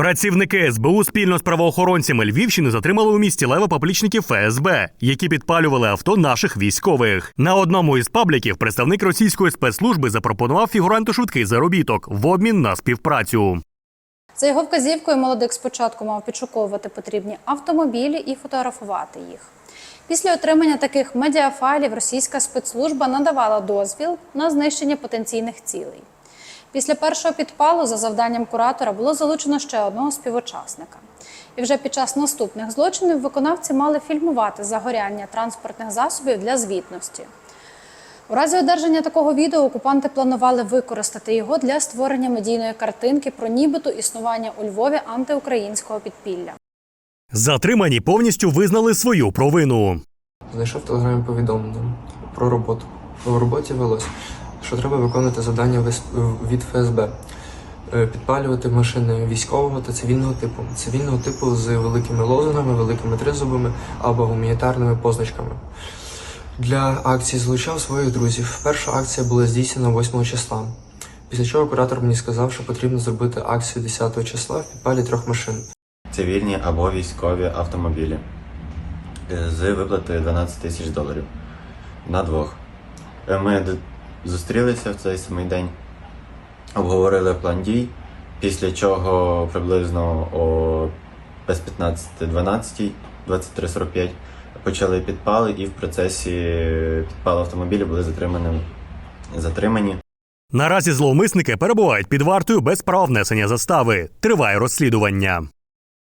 Працівники СБУ спільно з правоохоронцями Львівщини затримали у місті Лева поплічників ФСБ, які підпалювали авто наших військових. На одному із пабліків представник російської спецслужби запропонував фігуранту швидкий заробіток в обмін на співпрацю. За його вказівкою молодик спочатку мав підшуковувати потрібні автомобілі і фотографувати їх. Після отримання таких медіафайлів російська спецслужба надавала дозвіл на знищення потенційних цілей. Після першого підпалу за завданням куратора було залучено ще одного співучасника. І вже під час наступних злочинів виконавці мали фільмувати загоряння транспортних засобів для звітності. У разі одержання такого відео окупанти планували використати його для створення медійної картинки про нібито існування у Львові антиукраїнського підпілля. Затримані повністю визнали свою провину. Знайшов в телеграмі повідомлення про роботу. В роботі велось, що треба виконувати завдання від ФСБ, Е, підпалювати машини військового та цивільного типу. Цивільного типу з великими лозунгами, великими тризубами або гуманітарними позначками. Для акції залучав своїх друзів. Перша акція була здійснена 8 числа. Після чого куратор мені сказав, що потрібно зробити акцію 10 числа в підпалі трьох машин. цивільні або військові автомобілі е, з виплатою 12 тисяч доларів на двох. Е, Ми зустрілися в цей самий день, обговорили план дій, після чого приблизно о без 15-12, 23.45 почали підпали і в процесі підпалу автомобілів були затримані. затримані. Наразі зловмисники перебувають під вартою без права внесення застави. Триває розслідування.